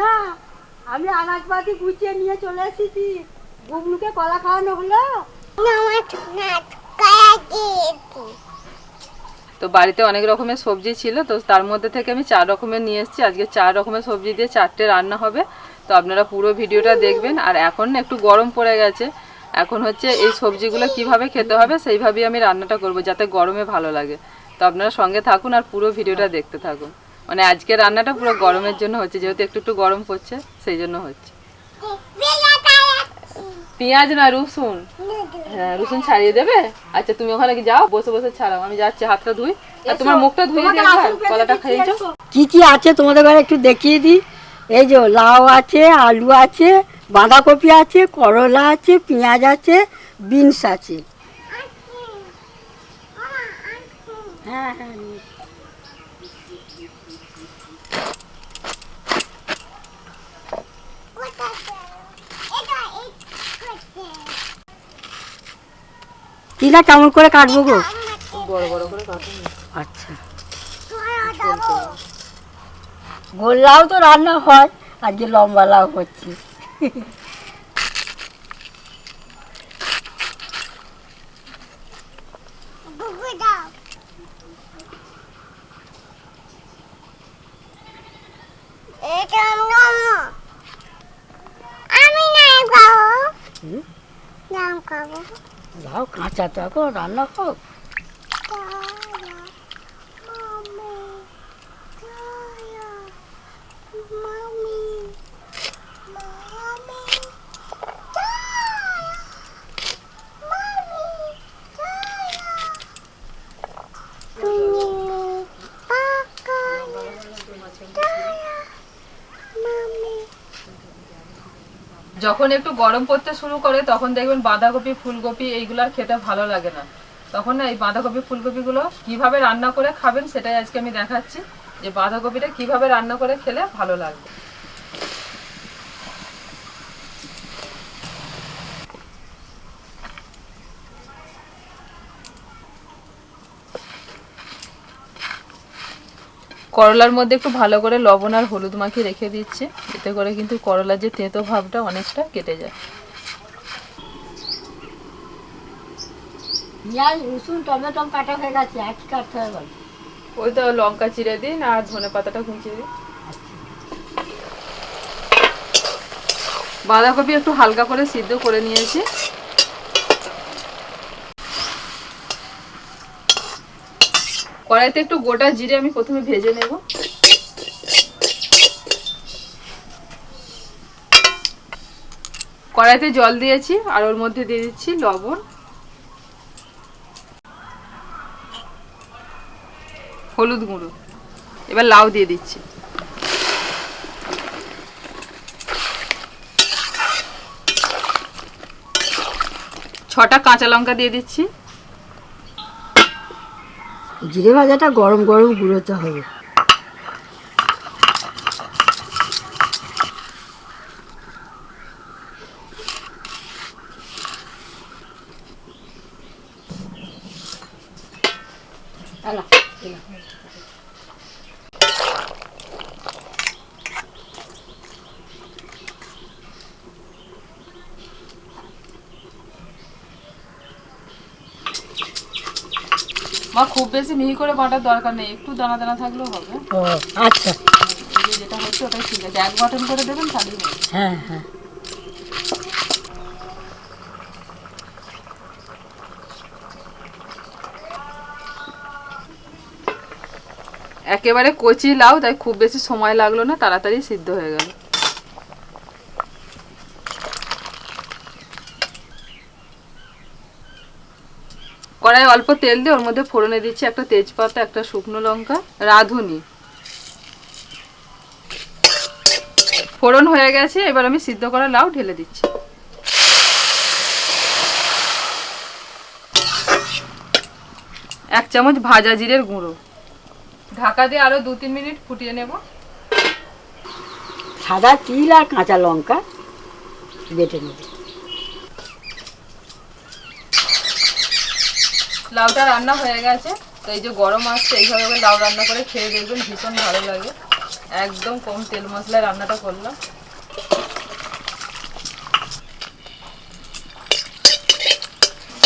না আমি আনাজপাতি গুছিয়ে নিয়ে চলে এসেছি। গুগলুকে কলা খাওয়ানো হলো? তো বাড়িতে অনেক রকমের সবজি ছিল তো তার মধ্যে থেকে আমি চার রকমের নিয়ে এসেছি। আজকে চার রকমের সবজি দিয়ে চারটে রান্না হবে তো আপনারা পুরো ভিডিওটা দেখবেন। আর এখন একটু গরম পড়ে গেছে এখন হচ্ছে এই সবজিগুলো কীভাবে খেতে হবে সেইভাবেই আমি রান্নাটা করব যাতে গরমে ভালো লাগে। তো আপনারা সঙ্গে থাকুন আর পুরো ভিডিওটা দেখতে থাকুন। মানে আজকে রান্নাটা পুরো গরমের জন্য হচ্ছে যেহেতু একটু একটু গরম পড়ছে সেই জন্য হচ্ছে। পেঁয়াজ না রসুন? হ্যাঁ রসুন ছাড়িয়ে দেবে? আচ্ছা তুমি ওখানে কি যাও? বসে বসে ছাড়াও আমি যাচ্ছি হাতটা ধুই। আর তোমার মুখটা ধুয়ে দিয়ে কলাটা খাইয়েছো কি কি আছে তোমাদের ঘরে একটু দেখিয়ে দিই। এই যে লাউ আছে আলু আছে বাঁধাকপি আছে করলা আছে পেঁয়াজ আছে বিনস আছে। হ্যাঁ হ্যাঁ কিনা কেমন করে কাটবো গো? বড় বড় করে কাটো। আচ্ছা। গোল লাউ তো রান্না হয় আজকে লম্বা লাউ হচ্ছে আমি নাই খাব হুম? লাউ কাঁচা তো এখন রান্না হোক যখন একটু গরম পড়তে শুরু করে, তখন দেখবেন বাঁধাকপি, ফুলকপি এইগুলো আর খেতে ভালো লাগে না। তখন না এই বাঁধাকপি, ফুলকপিগুলো কীভাবে রান্না করে খাবেন সেটাই আজকে আমি দেখাচ্ছি। যে বাঁধাকপিটা কীভাবে রান্না করে খেলে ভালো লাগবে। করলার মধ্যে একটু ভালো করে লবণ আর হলুদ মাখিয়ে রেখে দিচ্ছে। এতে করে কিন্তু করলার যে তেঁতো ভাবটা অনেকটা কেটে যায়। পেঁয়াজ রসুন টমেটো কাটা হয়ে গেছে একই কাটতে হবে ওই তো লঙ্কা চিড়ে দিন আর ধনে পাতাটা কুচিয়ে দিন। বাঁধাকপি একটু হালকা করে সিদ্ধ করে নিয়েছি। কড়াইতে একটু গোটা জিরে আমি প্রথমে ভেজে নেব। কড়াইতে জল দিয়েছি, আর ওর মধ্যে দিয়ে দিচ্ছি লবণ। হলুদ গুঁড়ো। এবার লাউ দিয়ে দিচ্ছি। ছটা কাঁচা লঙ্কা দিয়ে দিচ্ছি। জিরে ভাজাটা গরম গরম গুঁড়োতে হবে। মা খুব বেশি মিহি করে বাটার দরকার নেই একটু দানা দানা থাকলেও হবে। ও আচ্ছা। যেটা হচ্ছে ওটাই ঠিক আছে এক বাটন করে দেবেন তাহলেই হবে। হ্যাঁ হ্যাঁ। একেবারে কচি লাউ তাই খুব বেশি সময় লাগল না তাড়াতাড়ি সিদ্ধ হয়ে গেল। অল্প তেল দিয়ে ওর মধ্যে ফোড়নে দিচ্ছি একটা তেজপাতা, একটা শুকনো লঙ্কা, রাঁধুনি। ফোড়ন হয়ে গেছে, এবার আমি সিদ্ধ করা লাউ ঢেলে দিচ্ছি। এক চামচ ভাজা জিরের গুঁড়ো। ঢাকা দিয়ে আরও দু তিন মিনিট ফুটিয়ে নেব। সাদা তিল আর কাঁচা লঙ্কা বেটে নেবে। লাউটা রান্না হয়ে গেছে। তো এই যে গরম আসছে, এইভাবে লাউ রান্না করে খেয়ে দেখবেন ভীষণ ভালো লাগে। একদম কম তেল মশলায় রান্নাটা করলাম।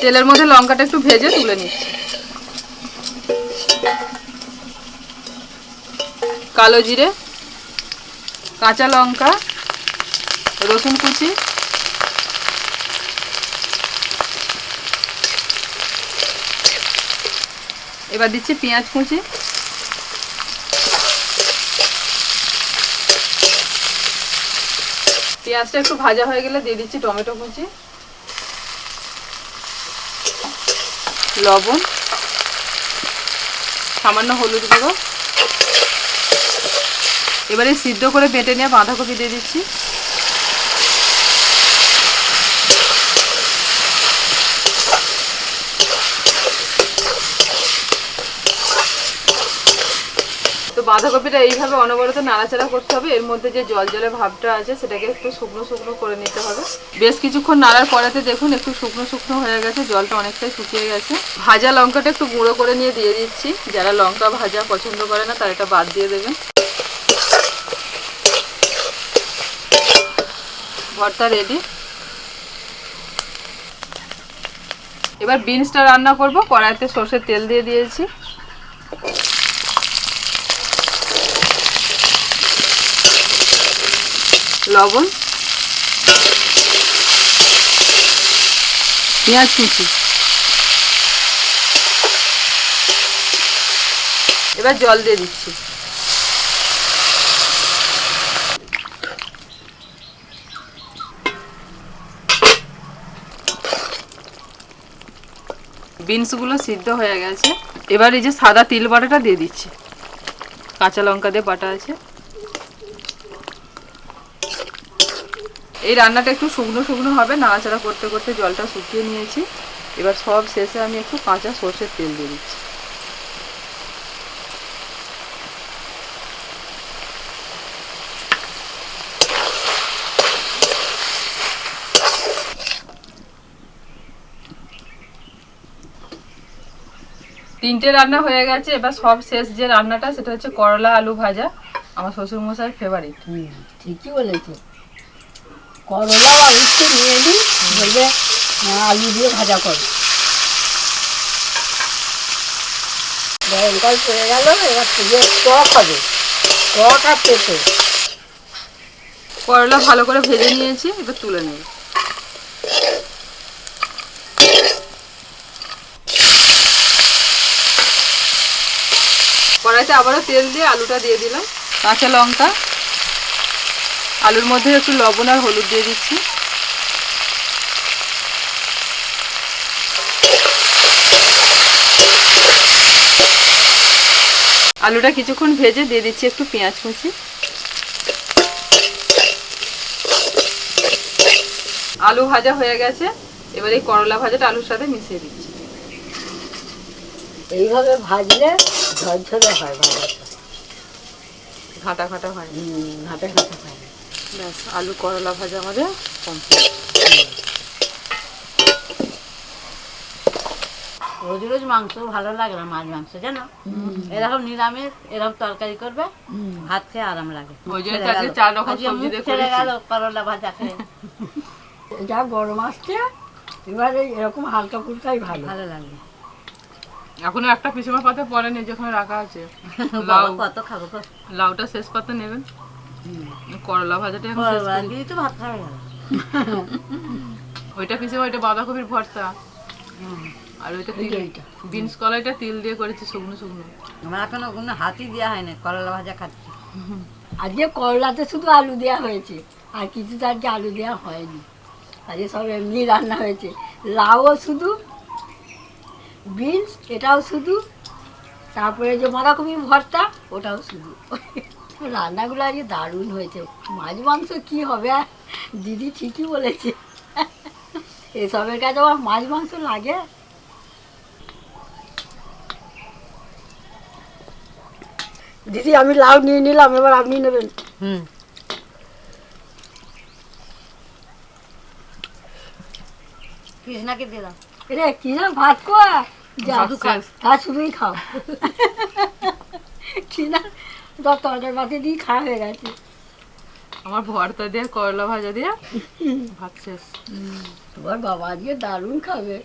তেলের মধ্যে লঙ্কাটা একটু ভেজে তুলে নিচ্ছি। কালো জিরে, কাঁচা লঙ্কা, রসুন কুচি এবার দিচ্ছি পেঁয়াজ কুচি। পেঁয়াজটা একটু ভাজা হয়ে গেলে দিয়ে দিচ্ছি টমেটো কুচি। লবণ। সামান্য হলুদ গুঁড়ো। এবারে সিদ্ধ করে বেটে নিয়ে বাঁধাকপি দিয়ে দিচ্ছি। বাঁধাকপিটা এইভাবে অনবরত নাড়াচাড়া করতে হবে। এর মধ্যে যে জল জলে ভাবটা আছে, সেটাকে একটু শুকনো শুকনো করে নিতে হবে। বেশ কিছুক্ষণ নাড়ার পরেতে দেখুন, একটু শুকনো শুকনো হয়ে গেছে, জলটা অনেকটাই শুকিয়ে গেছে। ভাজা লঙ্কাটা একটু গুঁড়ো করে নিয়ে দিয়ে দিচ্ছি। যারা লঙ্কা ভাজা পছন্দ করে না, তারা এটা বাদ দিয়ে দেবেন। ভর্তা রেডি এবার বিনসটা রান্না করব। কড়াইতে সর্ষের তেল দিয়ে দিয়েছি। লবণ, পেঁয়াজ কুচি। এবার জল দিয়ে দিচ্ছি। বিনসগুলো সিদ্ধ হয়ে গেছে। এবার এই যে সাদা তিল বাটাটা দিয়ে দিচ্ছি। কাঁচা লঙ্কা দিয়ে বাটা আছে। এই রান্নাটা একটু শুকনো শুকনো হবে, নাড়াচাড়া করতে করতে জলটা শুকিয়ে নিয়েছি। এবার সব শেষে আমি একটু কাঁচা সর্ষের তেল দিয়ে দিচ্ছি। তিনটে রান্না হয়ে গেছে, এবার সব শেষ যে রান্নাটা, সেটা হচ্ছে করলা আলু ভাজা, আমার শ্বশুর মশাইয়ের ফেভারিট ঠিকই বলেছে। করলা বা উচ্ছে নিয়ে নিই, বলবে আলু দিয়ে ভাজা কর। গরমকাল পড়ে গেল, এবার থেকে টক হবে, টক আর পেঁপে। করলা ভালো করে ভেজে নিয়েছি এবার তুলে নেব। কড়াইতে আবারও তেল দিয়ে আলুটা দিয়ে দিলাম, কাঁচা লঙ্কা। আলুর মধ্যে একটু লবণ আর হলুদ দিয়ে দিচ্ছি। আলুটা কিছুক্ষণ ভেজে দিয়ে দিচ্ছি একটু পেঁয়াজ কুচি। আলু ভাজা হয়ে গেছে এবার এই করলা ভাজাটা আলুর সাথে মিশিয়ে দিচ্ছি। এইভাবে ভাজলে ঝরঝরে হয় ভাজাটা। ঘাটা ঘাটা হয়। ঘাটা ঘাটে ঘাটে হয়। ব্যাস আলু করলা ভাজা আমাদের কমপ্লিট রোজ রোজ মাংস ভালো লাগে না মাছ মাংস জানো? এরকম নিরামিষ এরকম তরকারি করবে ভাত খেয়ে আরাম লাগে। ছেড়ে গেল। করলা ভাজা খেয়ে। যা গরম আসছে এবারে এরকম হালকা ফুলকাই ভালো। ভালো লাগে। এখনও একটা পিছমা পাতা পড়েনি যেখানে রাখা আছে। লাউ। কত খাব? লাউটা শেষ পাতা নেবেন। করলা ভাজাটা এখন শেষ করলা করি। দিয়ে তো ভাত খাওয়া গেল ওইটা পিছমা ওইটা বাঁধাকপির ভর্তা। আর ওইটা। বিনস কলাইটা তিল দিয়ে করেছি শুকনো শুকনো। আমার এখনও কোনো হাতই দেওয়া হয়নি করলা ভাজা খাচ্ছি। আজকে করলাতে শুধু আলু দেওয়া হয়েছে আর কিছু তো আজকে আলু দেওয়া হয়নি। আজকে সব এমনি রান্না হয়েছে। লাউও শুধু বিনস এটাও শুধু তারপরে যে বাঁধাকপি ভর্তা ওটাও শুধু। রান্নাগুলো আজকে দারুণ হয়েছে। মাছ মাংস কী হবে? দিদি ঠিকই বলেছে। এসবের কাছে আবার মাছ মাংস লাগে। দিদি আমি লাউ নিয়ে নিলাম এবার আপনি নেবেন। হুম। কৃষ্ণাকে দিয়ে দাও। রে কি ভাত যা শুধু খাও। হ্যাঁ শুধুই খাও। কি না সব তরকারি পাতি দিয়ে খাওয়া হয়ে গেছে। আমার ভর্তা দিয়ে করলা ভাজা দিয়ে ভাত শেষ। তোমার বাবা দিয়ে দারুণ খাবে।